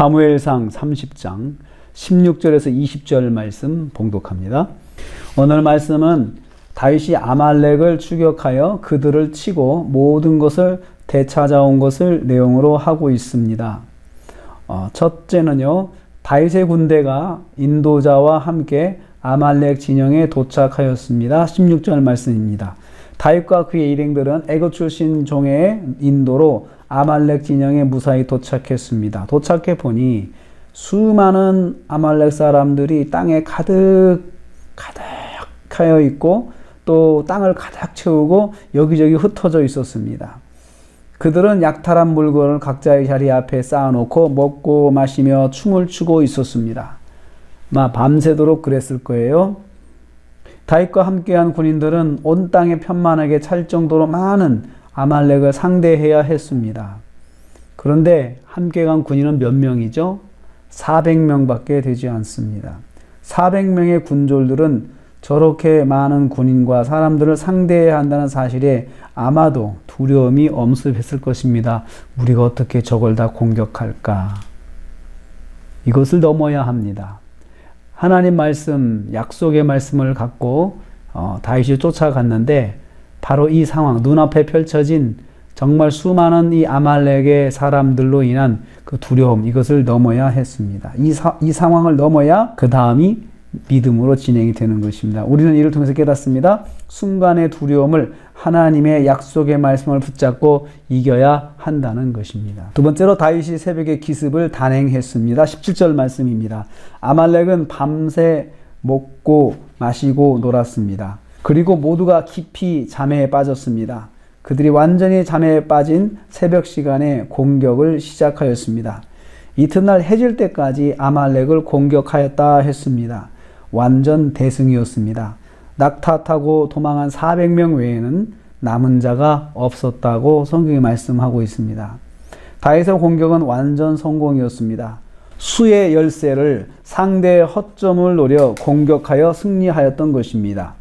사무엘상 30장 16절에서 20절 말씀 봉독합니다. 오늘 말씀은 다윗이 아말렉을 추격하여 그들을 치고 모든 것을 되찾아온 것을 내용으로 하고 있습니다. 어, 첫째는요, 다윗의 군대가 인도자와 함께 아말렉 진영에 도착하였습니다. 16절 말씀입니다. 다윗과 그의 일행들은 애굽 출신 종의 인도로 아말렉 진영에 무사히 도착했습니다. 도착해 보니 수많은 아말렉 사람들이 땅에 가득 가득하여 있고 또 땅을 가득 채우고 여기저기 흩어져 있었습니다. 그들은 약탈한 물건을 각자의 자리 앞에 쌓아놓고 먹고 마시며 춤을 추고 있었습니다. 마 밤새도록 그랬을 거예요. 다윗과 함께한 군인들은 온 땅에 편만하게 찰 정도로 많은 아말렉을 상대해야 했습니다. 그런데 함께 간 군인은 몇 명이죠? 400명밖에 되지 않습니다. 400명의 군졸들은 저렇게 많은 군인과 사람들을 상대해야 한다는 사실에 아마도 두려움이 엄습했을 것입니다. 우리가 어떻게 저걸 다 공격할까? 이것을 넘어야 합니다. 하나님 말씀, 약속의 말씀을 갖고 어, 다윗이 쫓아갔는데 바로 이 상황, 눈앞에 펼쳐진 정말 수많은 이 아말렉의 사람들로 인한 그 두려움, 이것을 넘어야 했습니다. 이, 사, 이 상황을 넘어야 그 다음이 믿음으로 진행이 되는 것입니다. 우리는 이를 통해서 깨닫습니다. 순간의 두려움을 하나님의 약속의 말씀을 붙잡고 이겨야 한다는 것입니다. 두 번째로 다윗이 새벽에 기습을 단행했습니다. 17절 말씀입니다. 아말렉은 밤새 먹고 마시고 놀았습니다. 그리고 모두가 깊이 잠에 빠졌습니다. 그들이 완전히 잠에 빠진 새벽 시간에 공격을 시작하였습니다. 이튿날 해질 때까지 아말렉을 공격하였다 했습니다. 완전 대승이었습니다. 낙타 타고 도망한 400명 외에는 남은 자가 없었다고 성경이 말씀하고 있습니다. 다윗의 공격은 완전 성공이었습니다. 수의 열쇠를 상대의 허점을 노려 공격하여 승리하였던 것입니다.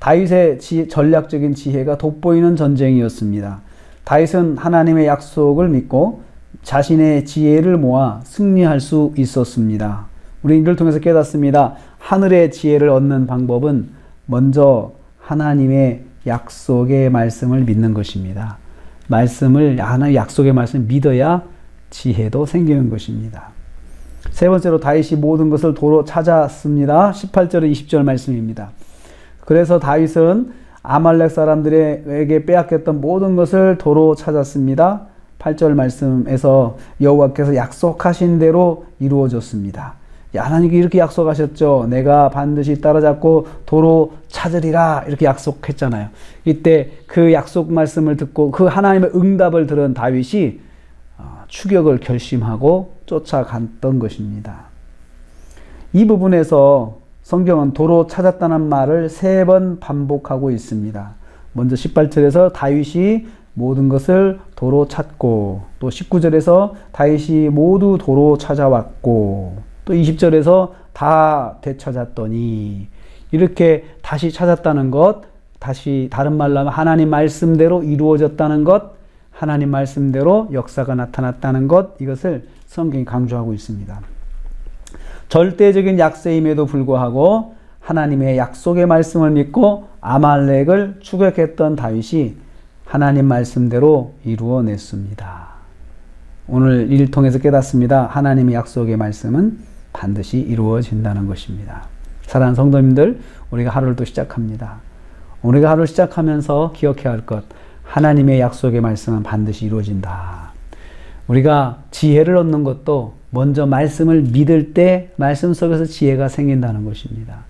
다윗의 지, 전략적인 지혜가 돋보이는 전쟁이었습니다. 다윗은 하나님의 약속을 믿고 자신의 지혜를 모아 승리할 수 있었습니다. 우리 이를 통해서 깨닫습니다. 하늘의 지혜를 얻는 방법은 먼저 하나님의 약속의 말씀을 믿는 것입니다. 말씀을 하나의 약속의 말씀을 믿어야 지혜도 생기는 것입니다. 세 번째로 다윗이 모든 것을 도로 찾았습니다. 18절 20절 말씀입니다. 그래서 다윗은 아말렉 사람들에게 빼앗겼던 모든 것을 도로 찾았습니다. 8절 말씀에서 여호와께서 약속하신 대로 이루어졌습니다. 하나님께 이렇게 약속하셨죠. 내가 반드시 따라잡고 도로 찾으리라 이렇게 약속했잖아요. 이때 그 약속 말씀을 듣고 그 하나님의 응답을 들은 다윗이 어, 추격을 결심하고 쫓아갔던 것입니다. 이 부분에서 성경은 도로 찾았다는 말을 세 번 반복하고 있습니다. 먼저 18절에서 다윗이 모든 것을 도로 찾고 또 19절에서 다윗이 모두 도로 찾아왔고 또 20절에서 다 되찾았더니 이렇게 다시 찾았다는 것, 다시 다른 말로 하면 하나님 말씀대로 이루어졌다는 것, 하나님 말씀대로 역사가 나타났다는 것, 이것을 성경이 강조하고 있습니다. 절대적인 약세임에도 불구하고 하나님의 약속의 말씀을 믿고 아말렉을 추격했던 다윗이 하나님 말씀대로 이루어냈습니다. 오늘 일 통해서 깨닫습니다. 하나님의 약속의 말씀은 반드시 이루어진다는 것입니다. 사랑하는 성도님들, 우리가 하루를 또 시작합니다. 우리가 하루를 시작하면서 기억해야 할 것, 하나님의 약속의 말씀은 반드시 이루어진다. 우리가 지혜를 얻는 것도 먼저 말씀을 믿을 때 말씀 속에서 지혜가 생긴다는 것입니다.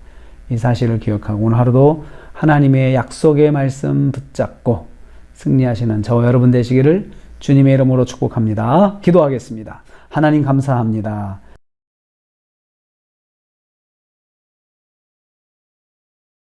이 사실을 기억하고 오늘 하루도 하나님의 약속의 말씀 붙잡고 승리하시는 저와 여러분 되시기를 주님의 이름으로 축복합니다. 기도하겠습니다. 하나님 감사합니다.